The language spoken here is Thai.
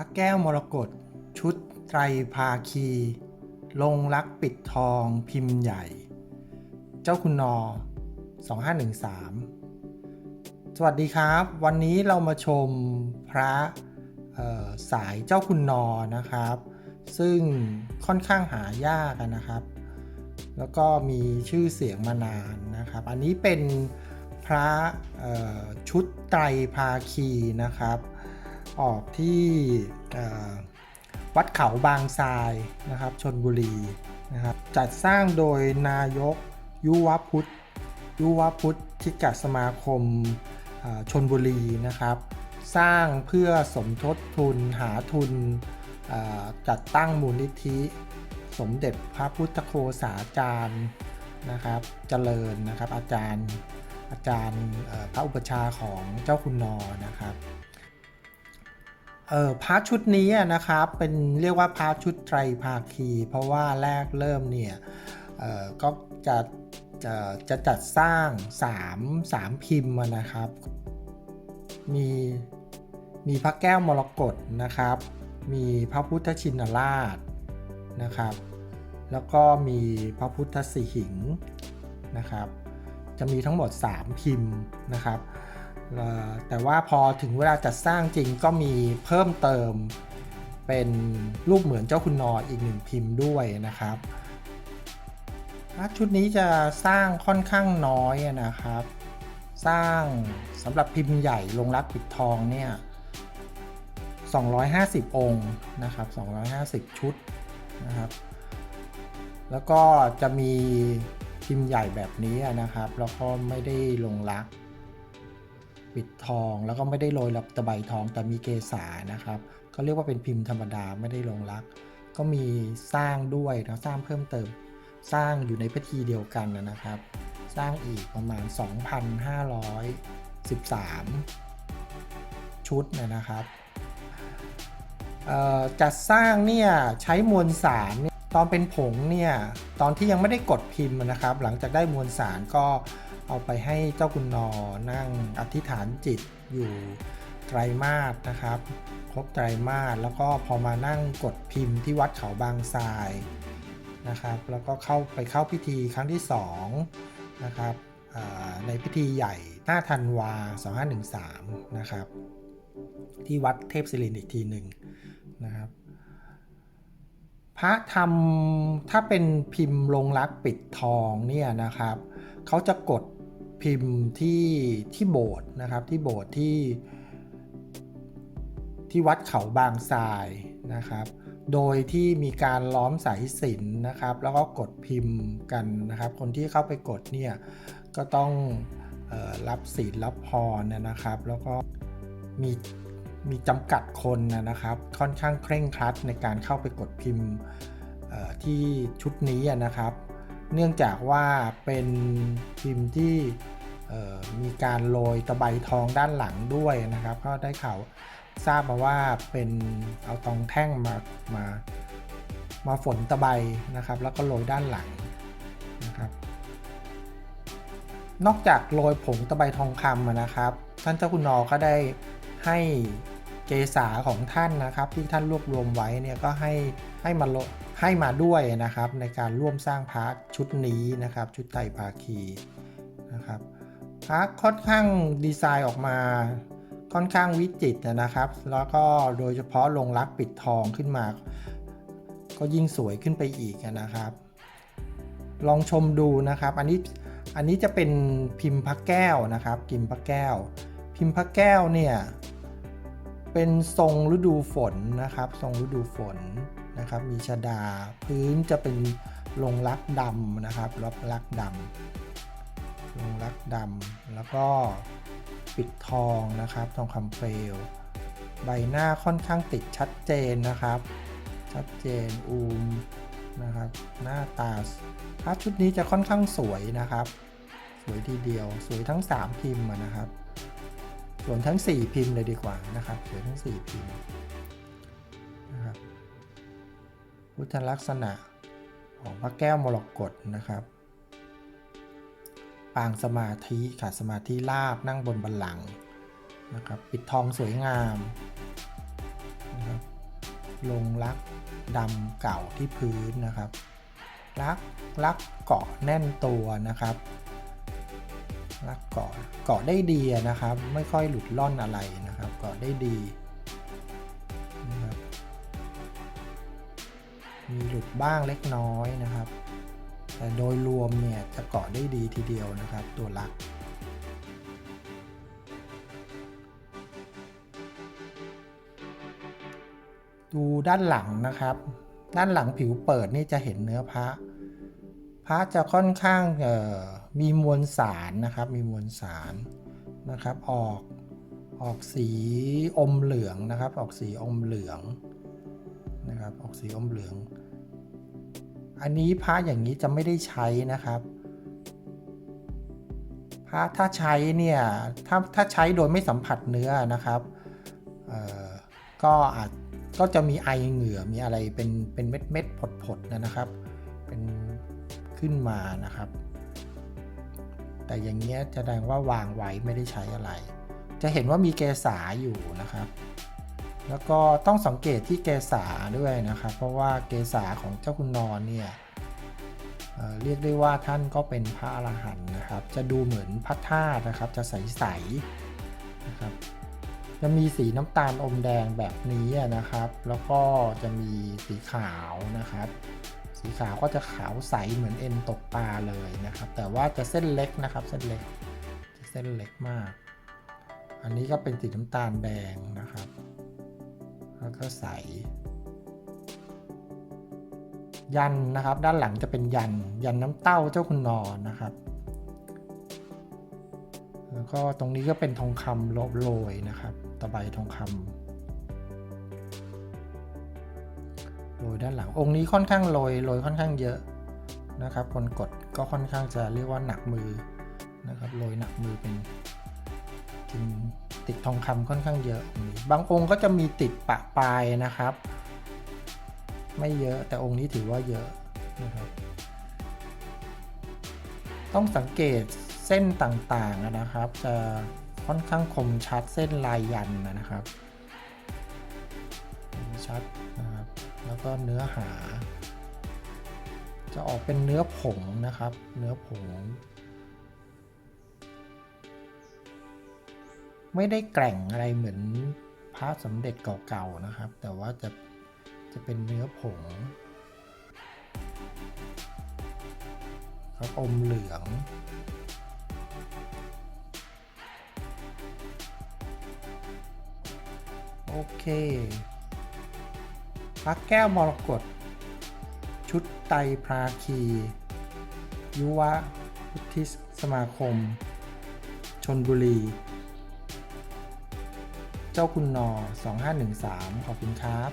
ระแก้วมรกตชุดไตรภาคี ลงรักปิดทองพิมพ์ใหญ่ เจ้าคุณนอ 2513 สวัสดีครับ วันนี้เรามาชมพระสายเจ้าคุณนอนะครับ ซึ่งค่อนข้างหายากนะครับ แล้วก็มีชื่อเสียงมานานนะครับ อันนี้เป็นพระชุดไตรภาคีนะครับ ออกที่วัดเขาบางทรายนะครับชนบุรีนะครับจัดสร้างโดยนายกยุวพุทธยุวพุทธทิกสมาคมชนบุรีนะครับ สร้างเพื่อสมทบทุนหาทุนจัดตั้งมูลนิธิ สมเด็จพระพุทธโฆษาจารย์นะครับเจริญนะครับอาจารย์อาจารย์พระอุปชาของเจ้าคุณนอนะครับ เออพระชุดนี้นะครับเป็นเรียกว่าพระชุดไตรภาคี เพราะว่าแรกเริ่มเนี่ยเออก็จะจะจะจัดสร้าง 3 3 พิมพ์นะครับ มีมีพระแก้วมรกตนะครับ มีพระพุทธชินราชนะครับ แล้วก็มีพระพุทธสีหิงนะครับ จะมีทั้งหมด 3 พิมพ์นะครับ แต่ว่าพอถึงเวลาจัดสร้างจริงก็มีเพิ่มเติมเป็นรูปเหมือนเจ้าคุณนออีกหนึ่งพิมพ์ด้วยนะครับ ชุดนี้จะสร้างค่อนข้างน้อยนะครับ สร้างสำหรับพิมพ์ใหญ่ลงรักปิดทองเนี่ย 250 องค์นะครับ 250 ชุดนะครับ แล้วก็จะมีพิมพ์ใหญ่แบบนี้นะครับ แล้วก็ไม่ได้ลงรัก ปิดทองแล้วก็ไม่ได้โรยรับตะไบทองแต่มีเกษานะครับเขาเรียกว่าเป็นพิมพ์ธรรมดาไม่ได้ลงรัก ก็มีสร้างด้วยนะสร้างเพิ่มเติม สร้างอยู่ในพิธีเดียวกันนะครับ สร้างอีกประมาณ 2,513 ชุดนะครับจัดสร้างเนี่ยใช้มวลสารตอนเป็นผงเนี่ยตอนที่ยังไม่ได้กดพิมพ์นะครับ หลังจากได้มวลสารก็ เอาไปให้เจ้าคุณนอนั่งอธิษฐานจิตอยู่ไตรมาสนะครับ ครบไตรมาสแล้วก็พอมานั่งกดพิมพ์ที่วัดเขาบางทรายนะครับ แล้วก็เข้าไปเข้าพิธีครั้งที่2นะครับในพิธีใหญ่5ธันวา2513 นะครับ ที่วัดเทพศิรินอีกทีหนึ่งนะครับ พระทำถ้าเป็นพิมพ์ลงรักปิดทองเนี่ยนะครับ เขาจะกด พิมพ์ที่ที่โบสถ์นะครับที่โบสถ์ที่ ที่วัดเขาบางทรายนะครับ โดยที่มีการล้อมสายสินนะครับ แล้วก็กดพิมพ์กันนะครับ คนที่เข้าไปกดเนี่ยก็ต้องออรับศีลรับพรนะครับ แล้วก็มีมีจำกัดคนนะครับ ค่อนข้างเคร่งครัดในการเข้าไปกดพิมพ์ที่ชุดนี้นะครับ เนื่องจากว่าเป็นพิมพ์ที่มีการโรยตะไบทองด้านหลังด้วยนะครับ ก็ได้ข่าวทราบมาว่าเป็นเอาตองแท่งมามามาฝนตะไบนะครับ แล้วก็โรยด้านหลังนะครับ นอกจากโรยผงตะไบทองคำนะครับ ท่านเจ้าคุณนอก็ได้ให้เกษาของท่านนะครับ ที่ท่านรวบรวมไว้เนี่ยก็ให้ให้มาโให้มาด้วยนะครับ ในการร่วมสร้างพระชุดนี้นะครับ ชุดไตภาคีนะครับพระค่อนข้างดีไซน์ออกมาค่อนข้างวิจิตรนะครับ แล้วก็โดยเฉพาะลงรักปิดทองขึ้นมา ก็ยิ่งสวยขึ้นไปอีกนะครับ ลองชมดูนะครับ อันนี้อันนี้จะเป็นพิมพ์พระแก้วนะครับพิมพ์พระแก้ว พิมพ์พระแก้วเนี่ยเป็นทรงฤดูฝนนะครับ ทรงฤดูฝน นะครับ มีชดาพื้นจะเป็นลงรักดำนะครับรับรักดำลงรักดำแล้วก็ปิดทองนะครับ ทองคำเปลว ใบหน้าค่อนข้างติดชัดเจนนะครับ ชัดเจนอูมนะครับ หน้าตาพระชุดนี้จะค่อนข้างสวยนะครับ สวยทีเดียว สวยทั้ง 3 พิมพ์นะครับ ส่วนทั้ง 4 พิมพ์เลยดีกว่านะครับ สวยทั้ง 4 พิมพ์ พุทธลักษณะของพระแก้วมรกตนะครับปางสมาธิขาดสมาธิลาบนั่งบนบัลลังก์นะครับปิดทองสวยงามนะครับลงลักดำเก่าที่พื้นนะครับลักลักเกาะแน่นตัวนะครับลักเกาะเกาะได้ดีนะครับ ไม่ค่อยหลุดล่อนอะไรนะครับ เกาะได้ดี มีหลุดบ้างเล็กน้อยนะครับ แต่โดยรวมเนี่ยจะเกาะได้ดีทีเดียวนะครับ ตัวลัก ดูด้านหลังนะครับ ด้านหลังผิวเปิดนี่จะเห็นเนื้อพระ พระจะค่อนข้างมีมวลสารนะครับ มีมวลสารนะครับ ออกออกสีอมเหลืองนะครับ ออกสีอมเหลืองนะครับ ออกสีอมเหลือง อันนี้พระอย่างนี้จะไม่ได้ใช้นะครับพระถ้าใช้เนี่ยถ้าถ้าใช้โดยไม่สัมผัสเนื้อนะครับก็อาจก็จะมีไอเหงื่อมีอะไรเป็นเป็นเม็ดเม็ดผดผดๆนะครับ เป็นขึ้นมานะครับ แต่อย่างเงี้ยแสดงว่าวางไว้ไม่ได้ใช้อะไร จะเห็นว่ามีเกสาอยู่นะครับ แล้วก็ต้องสังเกตที่เกสาด้วยนะครับเพราะว่าเกสาของเจ้าคุณนอนเนี่ยเเรียกได้ว่าท่านก็เป็นพระอรหันต์นะครับ จะดูเหมือนพระธาตุนะครับ จะใสๆนะครับ จะมีสีน้ำตาลอมแดงแบบนี้นะครับ แล้วก็จะมีสีขาวนะครับ สีขาวก็จะขาวใสเหมือนเอ็นตกปลาเลยนะครับ แต่ว่าจะเส้นเล็กนะครับ เส้นเล็กจะเส้นเล็กมาก อันนี้ก็เป็นสีน้ำตาลแดงนะครับ แล้วก็ใส ยันนะครับ ด้านหลังจะเป็นยัน ยันน้ำเต้าเจ้าคุณนอนนะครับ แล้วก็ตรงนี้ก็เป็นทองคำโรโรยนะครับ ตะไบทองคำโรยด้านหลัง องค์นี้ค่อนข้างโรยโรยค่อนข้างเยอะนะครับ คนกดก็ค่อนข้างจะเรียกว่าหนักมือนะครับ โรยหนักมือเป็นจริง ติดทองคำค่อนข้างเยอะ บางองค์ก็จะมีติดปะปลายนะครับ ไม่เยอะแต่องค์นี้ถือว่าเยอะนะครับ ต้องสังเกตเส้นต่างๆนะครับ จะค่อนข้างคมชัดเส้นลายยันนะครับ ชัดนะครับ แล้วก็เนื้อหา จะออกเป็นเนื้อผงนะครับ เนื้อผง ไม่ได้แกร่งอะไรเหมือนพระสมเด็จเก่าๆนะครับ แต่ว่าจะจะเป็นเนื้อผงครับอมเหลืองโอเคพระแก้วมรกตชุดไตพราคี ยุวะพุทธิสมาคม ชนบุรี เจ้าคุณนอ2513 ขอบคุณครับ